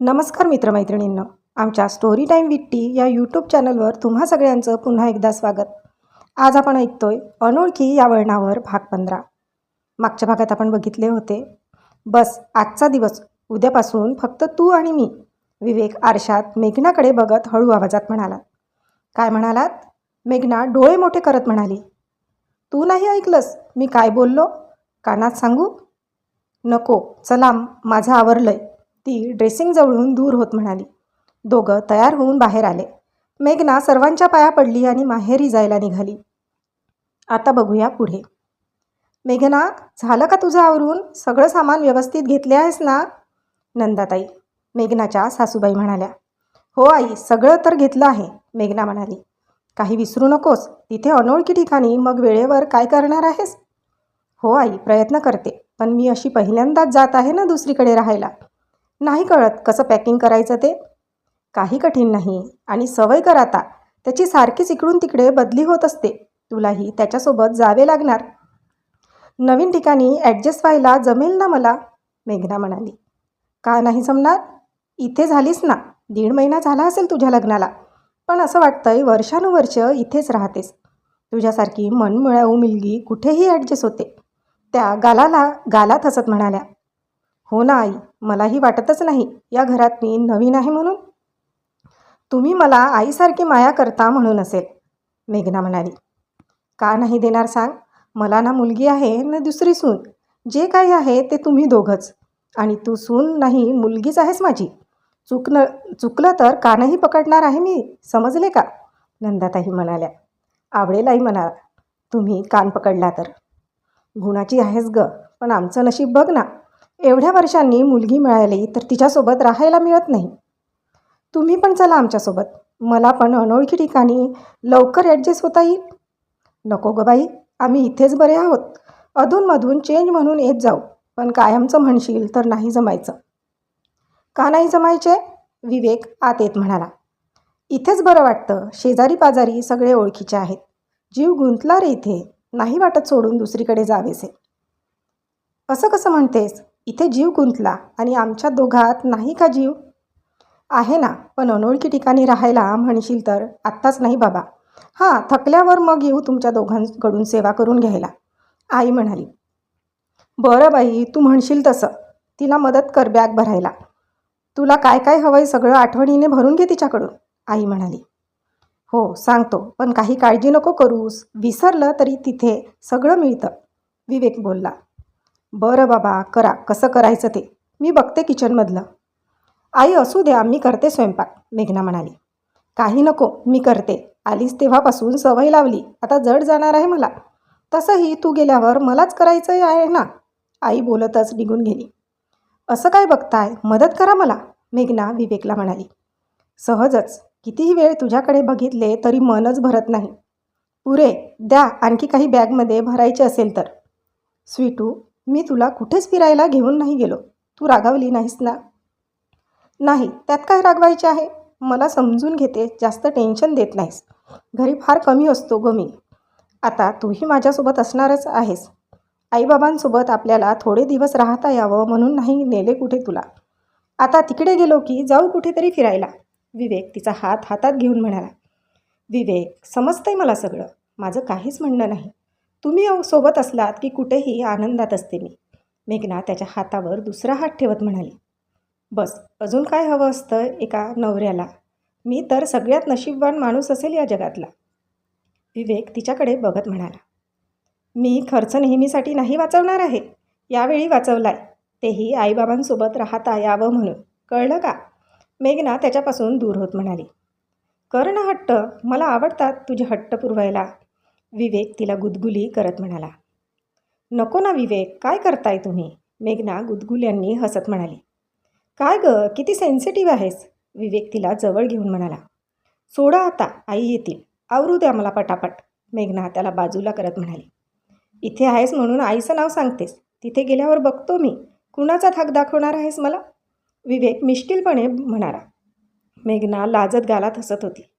नमस्कार मित्रमैत्रिणींनो. आमच्या स्टोरी टाईम विथ टी या यूट्यूब चॅनलवर तुम्हा सगळ्यांचं पुन्हा एकदा स्वागत. आज आपण ऐकतोय अनोळखी या वळणावर भाग पंधरा. मागच्या भागात आपण बघितले होते. बस आजचा दिवस. उद्यापासून फक्त तू आणि मी. विवेक आरशात मेघनाकडे बघत हळू आवाजात म्हणाला काय म्हणालात? मेघना डोळे मोठे करत म्हणाली तू नाही ऐकलंस? मी काय बोललो? कानात सांगू? नको. चला माझं आवरलंय. ती ड्रेसिंगजवळून दूर होत म्हणाली. दोघं तयार होऊन बाहेर आले. मेघना सर्वांच्या पाया पडली आणि माहेरी जायला निघाली. आता बघूया पुढे. मेघना झालं का तुझं आवरून? सगळं सामान व्यवस्थित घेतले आहेस ना? नंदाताई मेघनाच्या सासूबाई म्हणाल्या. हो आई सगळं तर घेतलं आहे मेघना म्हणाली. काही विसरू नकोस तिथे अनोळखी ठिकाणी मग वेळेवर काय करणार आहेस? हो आई प्रयत्न करते पण मी अशी पहिल्यांदाच जात आहे ना दुसरीकडे राहायला. नाही कळत कसं पॅकिंग करायचं ते. काही कठीण नाही. आणि सवय कर आता. त्याची सारखीच इकडून तिकडे बदली होत असते. तुलाही त्याच्यासोबत जावे लागणार. नवीन ठिकाणी ॲडजस्ट व्हायला जमेल ना मला? मेघना म्हणाली. का नाही जमणार? इथे झालीस ना. दीड महिना झाला असेल तुझ्या लग्नाला. पण असं वाटतंय वर्षानुवर्ष इथेच राहतेस. तुझ्यासारखी मनमिळाऊ मुलगी कुठेही ॲडजस्ट होते. त्या गालाला गालात हसत म्हणाल्या. हो ना आई मलाही वाटतच नाही. या घरात मी नवीन आहे म्हणून? तुम्ही मला आईसारखी माया करता म्हणून असेल मेघना म्हणाली. का नाही देणार सांग? मला ना मुलगी आहे ना दुसरी सून. जे काही आहे ते तुम्ही दोघंच. आणि तू सून नाही मुलगीच आहेस माझी. चुकणं चुकलं तर कानही पकडणार आहे मी समजले का? नंदाताई म्हणाल्या. आवडेल आई म्हणा तुम्ही कान पकडला तर. गुणाची आहेस ग पण आमचं नशीब बघ ना. एवढ्या वर्षांनी मुलगी मिळाली तर तिच्यासोबत राहायला मिळत नाही. तुम्ही पण चला आमच्यासोबत. मला पण अनोळखी ठिकाणी लवकर ॲडजस्ट होता येईल. नको ग बाई आम्ही इथेच बरे आहोत. अधूनमधून चेंज म्हणून येत जाऊ. पण कायमचं म्हणशील तर नाही जमायचं. का नाही जमायचे? विवेक आत येत म्हणाला. इथेच बरं वाटतं. शेजारी पाजारी सगळे ओळखीचे आहेत. जीव गुंतला रे इथे. नाही वाटत सोडून दुसरीकडे जावेसे. असं कसं म्हणतेस? इथे जीव गुंतला आणि आमच्या दोघात नाही का जीव? आहे ना पण अनोळखी ठिकाणी राहायला म्हणशील तर आत्ताच नाही बाबा. हां थकल्यावर मग येऊ तुमच्या दोघांकडून सेवा करून घ्यायला. आई म्हणाली. बरं बाई तू म्हणशील तसं. तिला मदत कर बॅग भरायला. तुला काय काय हवंय सगळं आठवणीने भरून घे तिच्याकडून आई म्हणाली. हो सांगतो पण काही काळजी नको करूस. विसरलं तरी तिथे सगळं मिळतं. विवेक बोलला. बरं बाबा करा. कसं करायचं ते? मी बघते किचनमधलं. आई असू द्या मी करते स्वयंपाक मेघना म्हणाली. काही नको मी करते. आलीस तेव्हापासून सवय लावली. आता जड जाणार आहे मला. तसंही तू गेल्यावर मलाच करायचं आहे ना? आई बोलतच निघून गेली. असं काय बघताय? मदत करा मला मेघना विवेकला म्हणाली. सहजच. कितीही वेळ तुझ्याकडे बघितले तरी मनच भरत नाही. पुरे द्या. आणखी काही बॅगमध्ये भरायचे असेल तर. स्वीटू मी तुला कुठेच फिरायला घेऊन नाही गेलो. तू रागावली नाहीस ना? नाही त्यात काय रागवायचे आहे? मला समजून घेते जास्त टेन्शन देत नाहीस. घरी फार कमी असतो ग मी. आता तूही माझ्यासोबत असणारच आहेस. आईबाबांसोबत आपल्याला थोडे दिवस राहता यावं म्हणून नाही नेले कुठे तुला? आता तिकडे गेलो की जाऊ कुठेतरी फिरायला. विवेक तिचा हात हातात घेऊन म्हणाला. विवेक समजतंय मला सगळं. माझं काहीच म्हणणं नाही. तुम्ही अहो सोबत असलात की कुठेही आनंदात असते मी. मेघना त्याच्या हातावर दुसरा हात ठेवत म्हणाली. बस अजून काय हवं असतं एका नवऱ्याला? मी तर सगळ्यात नशीबवान माणूस असेल या जगातला. विवेक तिच्याकडे बघत म्हणाला. मी खर्च नेहमीसाठी नाही वाचवणार आहे. यावेळी वाचवलाय. तेही आईबाबांसोबत राहता यावं म्हणून. कळलं का? मेघना त्याच्यापासून दूर होत म्हणाली. कर ना हट्ट मला आवडतात तुझे हट्ट पुरवायला. विवेक तिला गुदगुली करत म्हणाला. नको ना विवेक काय करताय तुम्ही? मेघना गुदगुल्यांनी हसत म्हणाली. काय ग किती सेन्सिटिव्ह आहेस? विवेक तिला जवळ घेऊन म्हणाला. सोडा आता आई येतील. आवरू द्या मला पटापट. मेघना त्याला बाजूला करत म्हणाली. इथे आहेस म्हणून आईचं नाव सांगतेस. तिथे गेल्यावर बघतो मी. कुणाचा थाक दाखवणार आहेस मला? विवेक मिश्किलपणे म्हणाला. मेघना लाजत गालात हसत होती.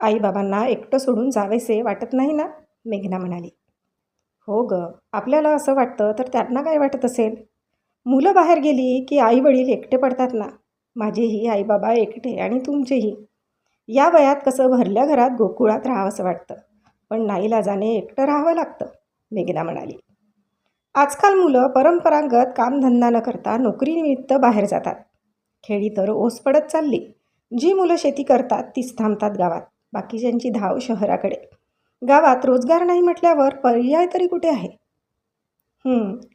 आईबाबांना एकटं सोडून जावेसे वाटत नाही ना? मेघना म्हणाली. हो ग आपल्याला असं वाटतं तर त्यांना काय वाटत असेल? मुलं बाहेर गेली की आई वडील एकटे पडतात ना? माझेही आईबाबा एकटे आणि तुमचेही. या वयात कसं भरल्या घरात गोकुळात राहावंसं वाटतं पण नाईलाजाने एकटं राहावं लागतं मेघना म्हणाली. आजकाल मुलं परंपरागत कामधंदा न करता नोकरीनिमित्त बाहेर जातात. खेडी तर ओस पडत चालली. जी मुलं शेती करतात तीच थांबतात गावात. बाकीच्यांची धाव शहराकडे. गावात रोजगार नाही म्हटल्यावर पर्याय तरी कुठे आहे?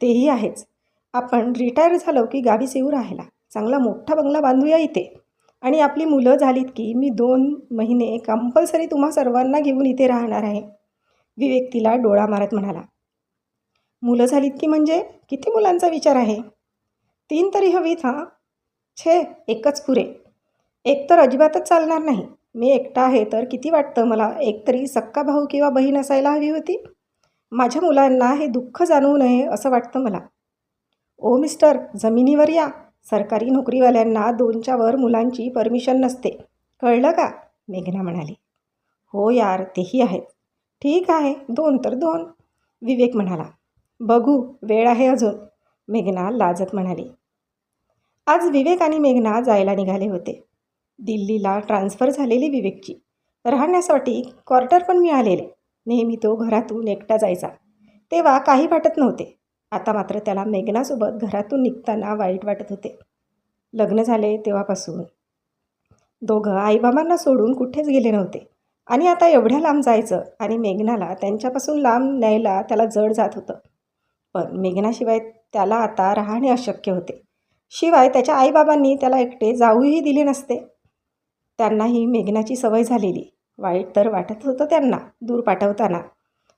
तेही आहेच. आपण रिटायर झालो की गावीच येऊ राहायला. चांगला मोठा बंगला बांधूया इथे. आणि आपली मुलं झालीत की मी दोन महिने कंपल्सरी तुम्हा सर्वांना घेऊन इथे राहणार आहे. विवेक तिला डोळा मारत म्हणाला. मुलं झालीत की म्हणजे? किती मुलांचा विचार आहे? तीन तरी हवीत हां? छे एकच पुरे. एक तर अजिबातच चालणार नाही. मी एकटा आहे तर किती वाटतं मला? एकतरी सक्का भाऊ किंवा बहीण असायला हवी होती? माझ्या मुलांना हे दुःख जाणवू नये असं वाटतं मला. ओ मिस्टर जमिनीवर या. सरकारी नोकरीवाल्यांना दोनच्या वर मुलांची परमिशन नसते. कळलं का? मेघना म्हणाली. हो यार तेही आहेत. ठीक आहे दोन तर दोन. विवेक म्हणाला. बघू वेळ आहे अजून. मेघना लाजत म्हणाली. आज विवेक आणि मेघना जायला निघाले होते. दिल्लीला ट्रान्स्फर झालेली विवेकची. राहण्यासाठी क्वार्टर पण मिळालेले. नेहमी तो घरातून एकटा जायचा. तेव्हा काही वाटत नव्हते. आता मात्र त्याला मेघनासोबत घरातून निघताना वाईट वाटत होते. लग्न झाले तेव्हापासून. दोघं आईबाबांना सोडून कुठेच गेले नव्हते. आणि आता एवढ्या लांब जायचं आणि मेघनाला त्यांच्यापासून लांब न्यायला त्याला जड जात होतं. पण मेघनाशिवाय त्याला आता राहणे अशक्य होते. शिवाय त्याच्या आईबाबांनी त्याला एकटे जाऊही दिले नसते. त्यांनाही मेघनाची सवय झालेली. वाईट तर वाटत होतं त्यांना दूर पाठवताना.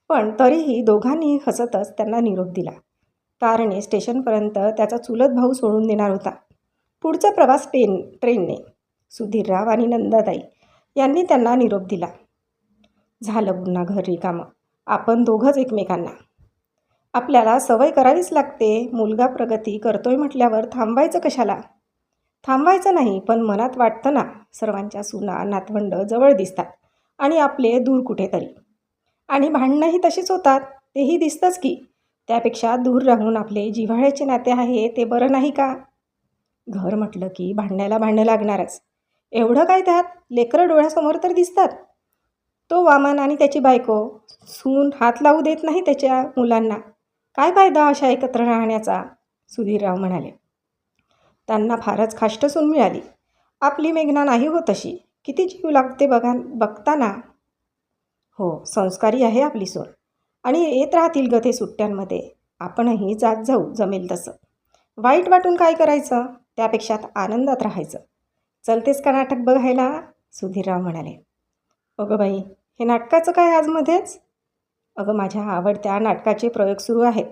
पण तरीही दोघांनी हसतच त्यांना निरोप दिला. कारणे स्टेशनपर्यंत त्याचा चुलत भाऊ सोडून देणार होता. पुढचा प्रवास पेन ट्रेनने. सुधीरराव आणि नंदाताई यांनी त्यांना निरोप दिला. झालं पुन्हा घर रिकामं आपण दोघंच एकमेकांना. आपल्याला सवय करावीच लागते. मुलगा प्रगती करतोय म्हटल्यावर थांबायचं कशाला? थांबायचं नाही पण मनात वाटतं ना सर्वांच्या सुना नातवंड जवळ दिसतात आणि आपले दूर कुठेतरी. आणि भांडणंही तशीच होतात तेही दिसतंच की. त्यापेक्षा दूर राहून आपले जिव्हाळ्याचे नाते आहे ते बरं नाही का? घर म्हटलं की भांडण्याला भांडणं लागणारच. एवढं काय त्यात? लेकरं डोळ्यासमोर तर दिसतात. तो वामन आणि त्याची बायको सून हात लावू देत नाही त्याच्या मुलांना. काय फायदा अशा एकत्र राहण्याचा? सुधीरराव म्हणाले. त्यांना फारच खाष्ट सून मिळाली. आपली मेघना नाही हो तशी किती जीव लागते बघा बघताना. हो संस्कारी आहे आपली सून आणि येत राहतील गथे ते सुट्ट्यांमध्ये. आपणही जात जाऊ जमेल तसं. वाईट वाटून काय करायचं? त्यापेक्षा आनंदात राहायचं. चलतेस का नाटक बघायला? सुधीरराव म्हणाले. अगं बाई हे नाटकाचं काय आजमध्येच? अगं माझ्या आवडत्या नाटकाचे प्रयोग सुरू आहेत.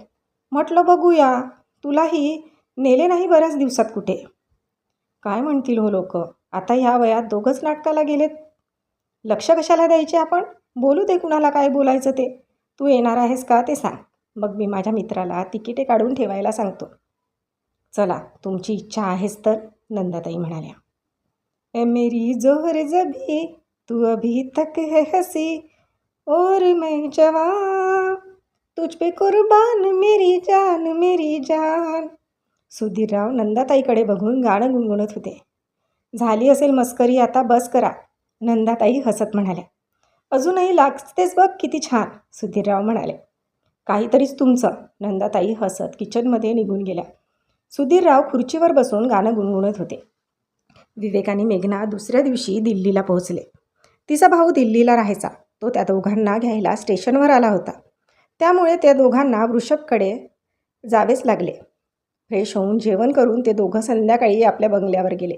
म्हटलं बघूया. तुलाही नेले नाही बऱ्याच दिवसात कुठे? काय म्हणतील हो लोक? आता ह्या वयात दोघंच नाटकाला गेलेत. लक्ष कशाला द्यायचे आपण? बोलू दे कुणाला काय बोलायचं ते. तू येणार आहेस का ते सांग. मग मी माझ्या मित्राला तिकिटे काढून ठेवायला सांगतो. चला तुमची इच्छा आहेच तर नंदाताई म्हणाल्या. ए मेरी जोहर जबी तू अभी तक है हसी. और मैं जवान तुझ पे कुर्बान मेरी जान मेरी जान. सुधीरराव नंदाताईकडे बघून गाणं गुणगुणत होते. झाली असेल मस्करी आता बस करा नंदाताई हसत म्हणाल्या. अजूनही लागतेच बघ किती छान सुधीरराव म्हणाले. काहीतरीच तुमचं नंदाताई हसत किचनमध्ये निघून गेल्या. सुधीरराव खुर्चीवर बसून गाणं गुणगुणत होते. विवेक आणि मेघना दुसऱ्या दिवशी दिल्लीला पोहोचले. तिचा भाऊ दिल्लीला राहायचा. तो त्या दोघांना घ्यायला स्टेशनवर आला होता. त्यामुळे त्या दोघांना वृषभकडे जावेच लागले. फ्रेश होऊन जेवण करून ते दोघं संध्याकाळी आपल्या बंगल्यावर गेले.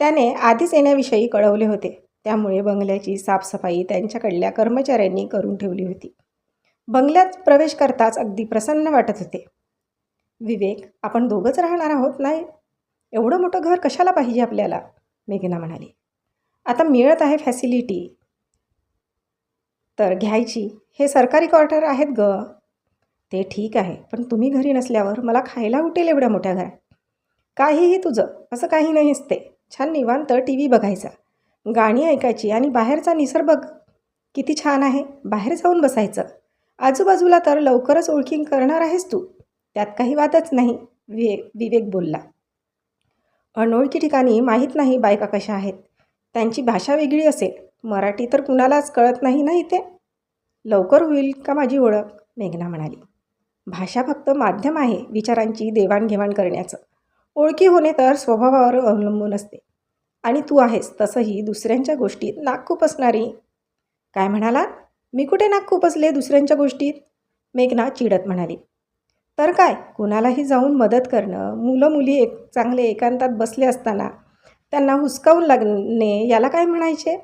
त्याने आधीच येण्याविषयी कळवले होते. त्यामुळे बंगल्याची साफसफाई त्यांच्याकडल्या कर्मचाऱ्यांनी करून ठेवली होती. बंगल्यात प्रवेश करताच अगदी प्रसन्न वाटत होते. विवेक आपण दोघंच राहणार आहोत नाही? एवढं मोठं घर कशाला पाहिजे आपल्याला? मेघना म्हणाली. आता मिळत आहे फॅसिलिटी. तर घ्यायची. हे सरकारी क्वार्टर आहेत ग. ते ठीक आहे पण तुम्ही घरी नसल्यावर मला खायला उठेल एवढ्या मोठ्या घरात. काहीही तुझं असं काही नाहीच ते. छान निवांत टी व्ही बघायचा. गाणी ऐकायची आणि बाहेरचा निसर्ग बघ. किती छान आहे बाहेर जाऊन बसायचं. आजूबाजूला तर लवकरच ओळखी करणार आहेस तू. त्यात काही वादच नाही विवे विवेक बोलला. अनोळखी ठिकाणी माहीत नाही बायका कशा आहेत. त्यांची भाषा वेगळी असेल. मराठी तर कुणालाच कळत नाही ना इथे. लवकर होईल का माझी ओळख? मेघना म्हणाली. भाषा फक्त माध्यम आहे विचारांची देवाणघेवाण करण्याचं. ओळखी होणे तर स्वभावावर अवलंबून असते. आणि तू आहेस तसंही दुसऱ्यांच्या गोष्टीत नाक खूप काय म्हणाला मी कुठे नाक खूप असले दुसऱ्यांच्या गोष्टीत? मेघना चिडत म्हणाली. तर काय? कुणालाही जाऊन मदत करणं मुलं मुली एक चांगले एकांतात बसले असताना त्यांना हुसकावून लागणे याला काय म्हणायचे?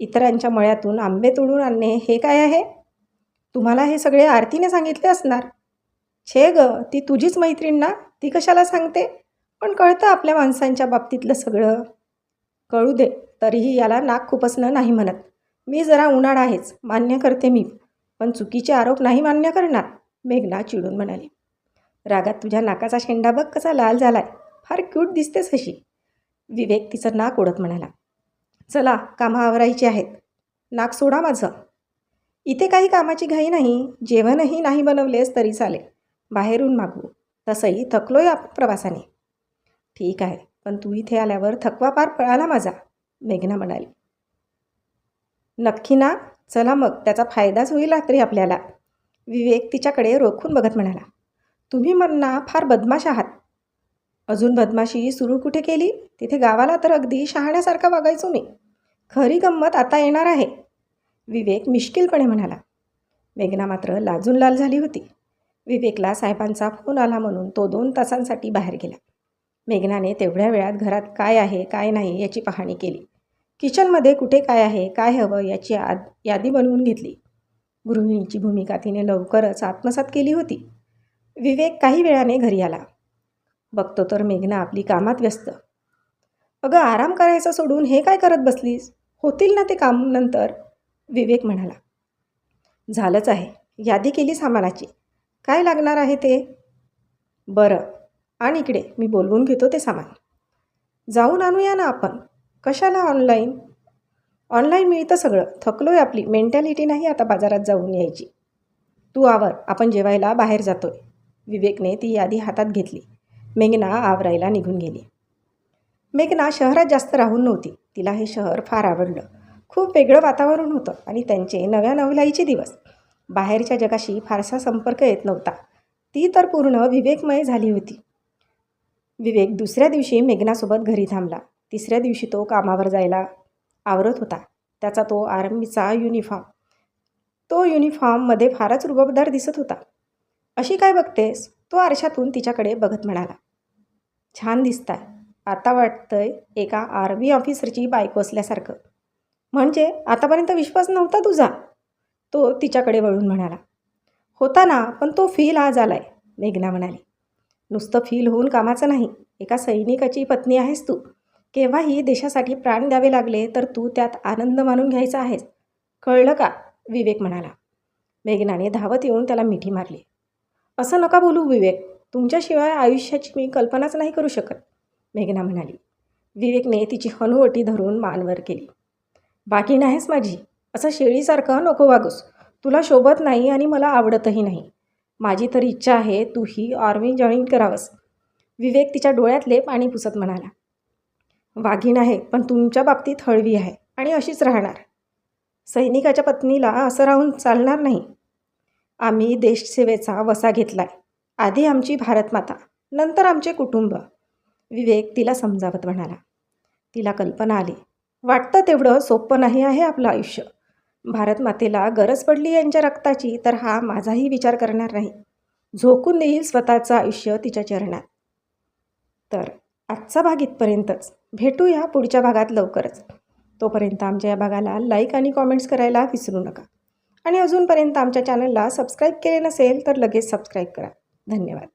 इतरांच्या मळ्यातून आंबे तोडून आणणे हे काय आहे? तुम्हाला हे सगळे आरतीने सांगितले असणार. छे ग ती तुझीच मैत्रीण ना? ती कशाला सांगते? पण कळतं आपल्या माणसांच्या बाबतीतलं सगळं. कळू दे तरीही याला नाक खुपसणं नाही म्हणत. मी जरा उन्हाळा आहेच मान्य करते मी. पण चुकीचे आरोप नाही मान्य करणार मेघना चिडून म्हणाली. रागात तुझ्या नाकाचा शेंडा बघ कसा लाल झालाय. फार क्यूट दिसतेस अशी विवेक तिचं नाक ओढत म्हणाला. चला कामं आवरायची आहेत. नाक सोडा माझं. इथे काही कामाची घाई नाही जेवणही नाही बनवलेस तरी चालेल. बाहेरून मागवू तसंही थकलोय आपण प्रवासाने. ठीक आहे पण तू इथे आल्यावर थकवा पार पळाला माझा मेघना म्हणाली. नक्की ना? चला मग त्याचा फायदाच होईल रात्री आपल्याला. विवेक तिच्याकडे रोखून बघत म्हणाला. तुम्ही म्हणना फार बदमाश आहात. अजून बदमाशी सुरू कुठे केली? तिथे गावाला तर अगदी शहाण्यासारखा वागायचो मी. खरी गंमत आता येणार आहे. विवेक मिश्किलपणे म्हणाला. मेघना मात्र लाजून लाल झाली होती. विवेकला साहेबांचा फोन आला म्हणून तो दोन तासांसाठी बाहेर गेला. मेघनाने तेवढ्या वेळात घरात काय आहे काय नाही याची पाहणी केली. किचनमध्ये कुठे काय आहे काय हवं याची आद यादी बनवून घेतली. गृहिणीची भूमिका तिने लवकरच आत्मसात केली होती. विवेक काही वेळाने घरी आला. बघतो तर मेघना आपली कामात व्यस्त. अगं आराम करायचा सोडून हे काय करत बसलीस? होतील ना ते काम नंतर? विवेक म्हणाला. झालंच आहे. यादी केली सामानाची. काय लागणार आहे ते? बरं आणि इकडे मी बोलवून घेतो ते सामान. जाऊन आणूया ना आपण. कशाला ऑनलाईन ऑनलाईन मिळतं सगळं. थकलोय आपली. मेंटॅलिटी नाही आता बाजारात जाऊन यायची. तू आवर. आपण जेवायला बाहेर जातोय. विवेकने ती यादी हातात घेतली. मेघना आवरायला निघून गेली. मेघना शहरात जास्त राहून नव्हती. तिला हे शहर फार आवडलं. खूप वेगळं वातावरण होतं आणि त्यांचे नव्या नवलाईचे दिवस. बाहेरच्या जगाशी फारसा संपर्क येत नव्हता. ती तर पूर्ण विवेकमय झाली होती. विवेक दुसऱ्या दिवशी मेघनासोबत घरी थांबला. तिसऱ्या दिवशी तो कामावर जायला आवरत होता. त्याचा तो आर्मीचा युनिफॉर्म तो युनिफॉर्ममध्ये फारच रुबाबदार दिसत होता. अशी काय बघतेस? तो आरशातून तिच्याकडे बघत म्हणाला. छान दिसताय. आता वाटतंय एका आर्मी ऑफिसरची बायको असल्यासारखं. म्हणजे आतापर्यंत विश्वास नव्हता तुझा? तो तिच्याकडे वळून म्हणाला होता ना पण तो फील आज आलाय मेघना म्हणाली. नुसतं फील होऊन कामाचं नाही एका सैनिकाची पत्नी आहेस तू. केव्हाही देशासाठी प्राण द्यावे लागले तर तू त्यात आनंद मानून घ्यायचा आहेस. कळलं का? विवेक म्हणाला. मेघनाने धावत येऊन त्याला मिठी मारली. असं नका बोलू विवेक. तुमच्याशिवाय आयुष्याची मी कल्पनाच नाही करू शकत मेघना म्हणाली. विवेकने तिची हनुवटी धरून मानवर केली. बाकी नाहीस माझी. असं शेळीसारखं नको वागूस. तुला शोभत नाही आणि मला आवडतही नाही. माझी तर इच्छा आहे तूही आर्मी जॉईन करावंस. विवेक तिच्या डोळ्यातले पाणी पुसत म्हणाला. वाघीण आहे पण तुमच्या बाबतीत हळवी आहे आणि अशीच राहणार. सैनिकाच्या पत्नीला असं राहून चालणार नाही. आम्ही देशसेवेचा वसा घेतलाय. आधी आमची भारतमाता नंतर आमचे कुटुंब. विवेक तिला समजावत म्हणाला. तिला कल्पना आली. वाटतं तेवढं सोपं नाही आहे आपलं आयुष्य. भारतमातेला गरज पडली यांच्या रक्ताची तर हा माझाही विचार करणार नाही. झोकून देईल स्वतःचं आयुष्य तिच्या चरणात. तर आजचा भाग इथपर्यंतच. भेटूया पुढच्या भागात लवकरच. तोपर्यंत आमच्या या भागाला लाईक आणि कॉमेंट्स करायला विसरू नका. आणि अजूनपर्यंत आमच्या चॅनलला सबस्क्राईब केले नसेल तर लगेच सबस्क्राईब करा. धन्यवाद.